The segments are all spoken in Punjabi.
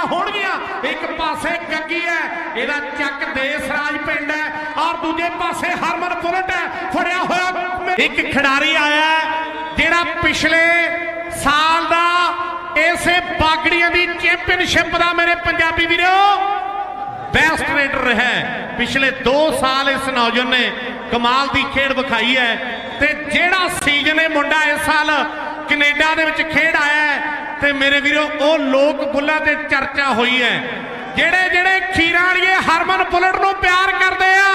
ਗੱਲਾਂ ਹੋਣਗੀਆਂ। ਇੱਕ ਪਾਸੇ ਗੱਗੀ ਹੈ, ਇਹਦਾ ਚੱਕ ਦੇਸ ਪਿੰਡ ਹੈ ਔਰ ਦੂਜੇ ਪਾਸੇ ਹਰਮਨ ਬੁਲਟ ਹੈ, ਫੜਿਆ ਹੋਇਆ ਇੱਕ ਖਿਡਾਰੀ ਆਇਆ ਜਿਹੜਾ ਪਿਛਲੇ ਸਾਲ ਦਾ ਇਸੇ ਬਾਗੜੀਆਂ ਦੀ ਚੈਂਪੀਅਨਸ਼ਿਪ ਦਾ ਮੇਰੇ ਪੰਜਾਬੀ ਵੀਰੋ ਬੈਸਟ ਰੇਡਰ ਰਿਹਾ ਪਿਛਲੇ 2 ਸਾਲ ਇਸ ਨੌਜਵਾਨ ਨੇ ਕਮਾਲ ਦੀ ਖੇਡ ਵਿਖਾਈ ਹੈ ਤੇ ਜਿਹੜਾ ਸੀਜ਼ਨ ਇਹ ਮੁੰਡਾ ਇਸ ਸਾਲ ਕੈਨੇਡਾ ਦੇ ਵਿੱਚ ਖੇਡ ਆਇਆ ਮੇਰੇ ਵੀਰੋ, ਉਹ ਲੋਕ ਬੁੱਲਾਂ ਤੇ ਚਰਚਾ ਹੋਈ ਹੈ। ਜਿਹੜੇ ਜਿਹੜੇ ਖੀਰਾਂ ਵਾਲੀਏ ਹਰਮਨ ਬੁਲਟ ਨੂੰ ਪਿਆਰ ਕਰਦੇ ਆ,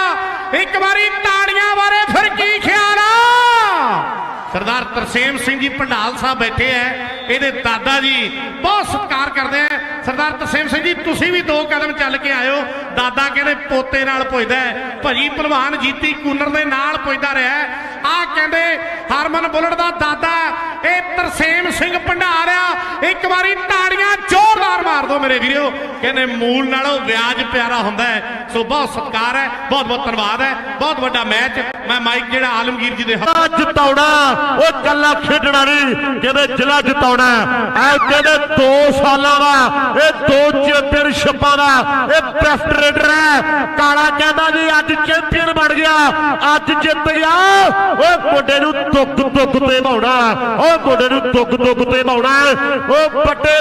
ਇੱਕ ਵਾਰੀ ਤਾੜੀਆਂ ਬਾਰੇ ਫਿਰ ਕੀ ਖਿਆਲ ਆ? ਸਰਦਾਰ ਤਰਸੇਮ ਸਿੰਘ ਜੀ ਭੰਡਾਲ ਸਾਹਿਬ ਬੈਠੇ ਐ ਇਹਦੇ ਦਾਦਾ ਜੀ ਬਹੁਤ ਸਤਿਕਾਰ ਕਰਦੇ ਐ ਸਰਦਾਰ ਤਰਸੇਮ ਸਿੰਘ ਜੀ, ਤੁਸੀਂ ਵੀ ਦੋ ਕਦਮ ਚੱਲ ਕੇ ਆਇਓ। ਦਾਦਾ ਕਹਿੰਦੇ, ਪੋਤੇ ਨਾਲ ਪੁੱਜਦਾ ਹੈ। ਭਜੀ ਭਲਵਾਨ ਜੀਤੀ ਕੂਨਰ ਦੇ ਨਾਲ ਪੁੱਜਦਾ ਰਿਹਾ ਆ ਕਹਿੰਦੇ, ਹਰਮਨ ਬੁਲਟ ਦਾ ਦਾਦਾ, ਇਹ ਤਰਸੇਮ ਸਿੰਘ ਭੰਡਾਰ ਆ। ਇੱਕ ਵਾਰੀ ਤਾੜੀਆਂ ਜ਼ੋਰਦਾਰ ਦਿਓ ਮੇਰੇ ਵੀਰੋ। ਕਹਿੰਦੇ ਮੂਲ ਨਾਲੋਂ ਵਿਆਜ ਪਿਆਰਾ ਹੁੰਦਾ ਹੈ। ਸੋ ਬਹੁਤ ਸਤਿਕਾਰ ਹੈ, ਬਹੁਤ ਬਹੁਤ ਧੰਨਵਾਦ ਹੈ। ਬਹੁਤ ਵੱਡਾ ਮੈਚ। ਮੈਂ ਮਾਈਕ ਜਿਹੜਾ ਆਲਮਗੀਰ ਜੀ ਦੇ ਹੱਥ ਜਿਤਾਉਣਾ, ਉਹ ਕੱਲਾ ਖੇਡਣਾ ਨਹੀਂ, ਕਹਿੰਦੇ ਜ਼ਿਲ੍ਹਾ ਜਿਤਾਉਣਾ ਐ ਕਹਿੰਦੇ 2 ਸਾਲਾਂ ਦਾ, ਇਹ ਦੋ ਚੈਂਪੀਅਨਸ਼ਿਪਾਂ ਦਾ, ਇਹ ਬੈਸਟ ਰੇਡਰ ਹੈ। ਕਾਲਾ ਕਹਿੰਦਾ ਜੀ, ਅੱਜ ਚੈਂਪੀਅਨ ਬਣ ਗਿਆ, ਅੱਜ ਜਿੱਤ ਗਿਆ। ਓਏ ਮੁੰਡੇ ਨੂੰ ਦੁੱਖ ਤੁੱਕ ਤੇ ਭਾਉਣਾ ਓਏ ਮੁੰਡੇ ਨੂੰ ਦੁੱਖ ਤੁੱਕ ਤੇ ਭਾਉਣਾ। ਓ ਵੱਡੇ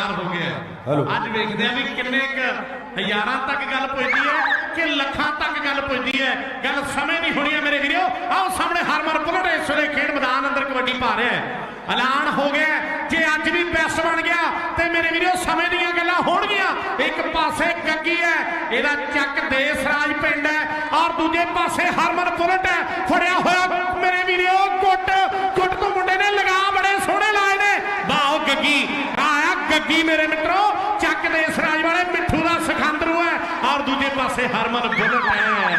ਹਜ਼ਾਰ ਹੋ ਗਏ ਆ। ਅੱਜ ਵੇਖਦੇ ਆ ਵੀ ਕਿੰਨੇ ਕ ਹਜ਼ਾਰਾਂ ਤੱਕ ਗੱਲ ਪਹੁੰਚਦੀ ਹੈ ਕਿ ਲੱਖਾਂ ਤੱਕ ਗੱਲ ਪਹੁੰਚਦੀ ਹੈ। ਗੱਲ ਸਮੇਂ ਦੀ ਹੋਣੀ ਹੈ ਮੇਰੇ ਵੀਰੋ। ਆਓ ਸਾਹਮਣੇ ਹਰਮਨ ਬੁਲਟ ਇਸ ਵੇਲੇ ਖੇਡ ਮੈਦਾਨ ਅੰਦਰ ਕਬੱਡੀ ਪਾ ਰਿਹਾ ਹੈ। ਐਲਾਨ ਹੋ ਗਿਆ ਜੇ ਅੱਜ ਵੀ ਬੈਸਟ ਬਣ ਗਿਆ ਤੇ ਮੇਰੇ ਵੀਰੋ ਸਮੇਂ ਦੀਆਂ ਗੱਲਾਂ ਹੋਣਗੀਆਂ। ਇੱਕ ਪਾਸੇ ਗੱਗੀ ਹੈ ਇਹਦਾ ਚੱਕ ਦੇਸ ਰਾਜ ਪਿੰਡ ਹੈ ਔਰ ਦੂਜੇ ਪਾਸੇ ਹਰਮਨ ਬੁਲਟ ਹੈ। ਫੜਿਆ ਹੋਇਆ ਮੇਰੇ ਵੀਰੋ ਗੁੱਟ। ਗੁੱਟ ਤੋਂ ਮੁੰਡੇ ਨੇ ਲਗਾ ਬੜੇ ਸੋਹਣੇ ਲਾਏ ਨੇ। ਵਾਓ ਗੱਗੀ। ਗੱਗੀ ਮੇਰੇ ਮਿੱਤਰੋ, ਚੱਕ ਦੇ ਇਸ ਰਾਜ ਵਾਲੇ, ਮਿੱਠੂ ਦਾ ਸਿਖੰਦਰੂ ਹੈ। ਔਰ ਦੂਜੇ ਪਾਸੇ ਹਰਮਨ ਬੁਲਟ ਹੈ।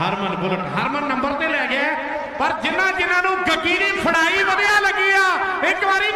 ਹਰਮਨ ਬੁਲਟ, ਹਰਮਨ ਨੰਬਰ ਤੇ ਲੈ ਗਿਆ। ਪਰ ਜਿਨ੍ਹਾਂ ਜਿਨ੍ਹਾਂ ਨੂੰ ਗੱਗੀ ਦੀ ਫੜਾਈ ਵਧੀਆ ਲੱਗੀ ਆ, ਇੱਕ ਵਾਰੀ